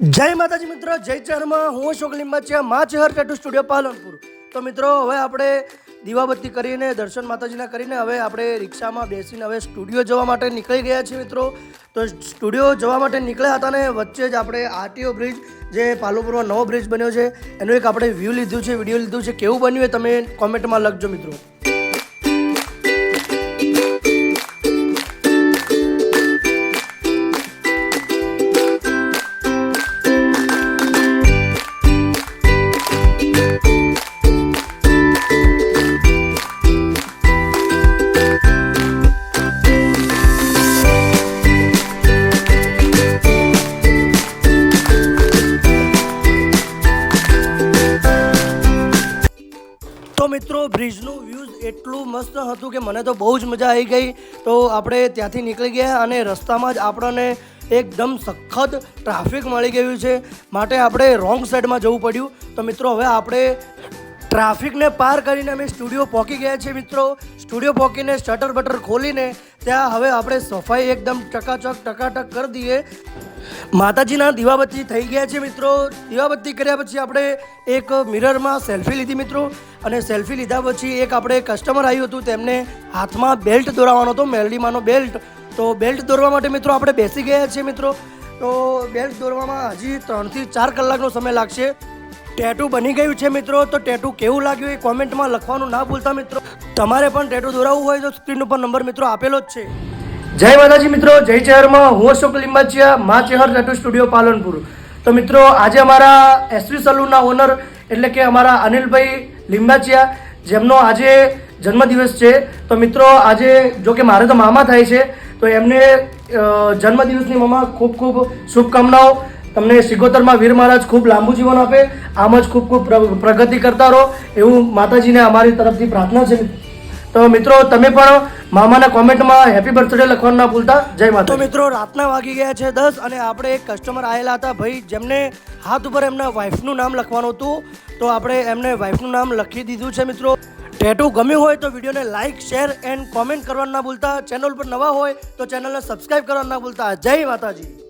જય માતાજી મિત્રો, જય ચરમાં હું અશોક લિંબાચિયા, મા ચહર ટેટુ સ્ટુડિયો પાલનપુર. તો મિત્રો, હવે આપણે દીવાબત્તી કરીને, દર્શન માતાજીના કરીને હવે આપણે રિક્ષામાં બેસીને હવે સ્ટુડિયો જવા માટે નીકળી ગયા છીએ મિત્રો. તો સ્ટુડિયો જવા માટે નીકળ્યા હતા ને, વચ્ચે જ આપણે આરટીઓ બ્રિજ જે પાલનપુરમાં નવો બ્રિજ બન્યો છે, એનું એક આપણે વ્યૂ લીધું છે વીડિયો લીધું છે. કેવું બન્યું એ તમે કોમેન્ટમાં લખજો મિત્રો. મિત્રો બ્રિજનું વ્યૂઝ એટલું મસ્ત હતું કે મને તો બહુ જ મજા આવી ગઈ. તો આપણે ત્યાંથી નીકળી ગયા અને રસ્તામાં જ આપણને એકદમ સખત ટ્રાફિક મળી ગયું છે. માટે આપણે રોંગ સાઈડમાં જવું પડ્યું. તો મિત્રો, હવે આપણે ટ્રાફિકને પાર કરીને અમે સ્ટુડિયો પહોંચી ગયા છીએ મિત્રો. સ્ટુડિયો પહોંચીને શટર બટર ખોલીને ત્યાં હવે આપણે સફાઈ એકદમ ટકાચક, ટકાટક કરી દઈએ. માતાજીના દીવાબત્તી થઈ ગયા છે મિત્રો. દીવાબત્તી કર્યા પછી આપણે એક મિરરમાં સેલ્ફી લીધી મિત્રો. અને સેલ્ફી લીધા પછી એક આપણે કસ્ટમર આવ્યું હતું, તેમને હાથમાં બેલ્ટ દોરાવાનો હતો, મેલડીમાંનો બેલ્ટ. તો બેલ્ટ દોરવા માટે મિત્રો આપણે બેસી ગયા છીએ મિત્રો. તો બેલ્ટ દોરવામાં હજી ત્રણથી ચાર કલાકનો સમય લાગશે. ટેટુ બની ગયું છે મિત્રો. તો ટેટુ કેવું લાગ્યું એ કોમેન્ટમાં લખવાનું ના ભૂલતા મિત્રો. તમારે પણ ટેટુ દોરાવવું હોય તો સ્ક્રીન ઉપર નંબર મિત્રો આપેલો જ છે. જય માતાજી મિત્રો, જય ચહેરમાં. હું અશોક લિંબાચિયા, મા ચહેર ટેટુ સ્ટુડિયો પાલનપુર. તો મિત્રો, આજે અમારા એસવી સલૂનના ઓનર એટલે કે અમારા અનિલભાઈ લિંબાચિયા, જેમનો આજે જન્મદિવસ છે. તો મિત્રો, આજે જો કે મારે તો મામા થાય છે, તો એમને જન્મદિવસની મામા ખૂબ ખૂબ શુભકામનાઓ. તમને સિગોતરમાં વીર મહારાજ ખૂબ લાંબુ જીવન આપે, આમ જ ખૂબ ખૂબ પ્ર- પ્રગતિ કરતા રહો, એવું માતાજીને અમારી તરફથી પ્રાર્થના છે. તો મિત્રો, તમે પણ મામાના કોમેન્ટમાં હેપી બર્થડે લખવાનું ના ભૂલતા. જય માતા મિત્રો, રાતના વાગી ગયા છે દસ અને આપણે એક કસ્ટમર આવેલા હતા ભાઈ, જેમને હાથ ઉપર એમના વાઈફનું નામ લખવાનું હતું. તો આપણે એમને વાઈફનું નામ લખી દીધું છે મિત્રો. ટેટુ ગમ્યું હોય તો વિડીયોને લાઇક શેર એન્ડ કોમેન્ટ કરવાનું ના ભૂલતા. ચેનલ પર નવા હોય તો ચેનલને સબસ્ક્રાઈબ કરવાનું ના ભૂલતા. જય માતાજી.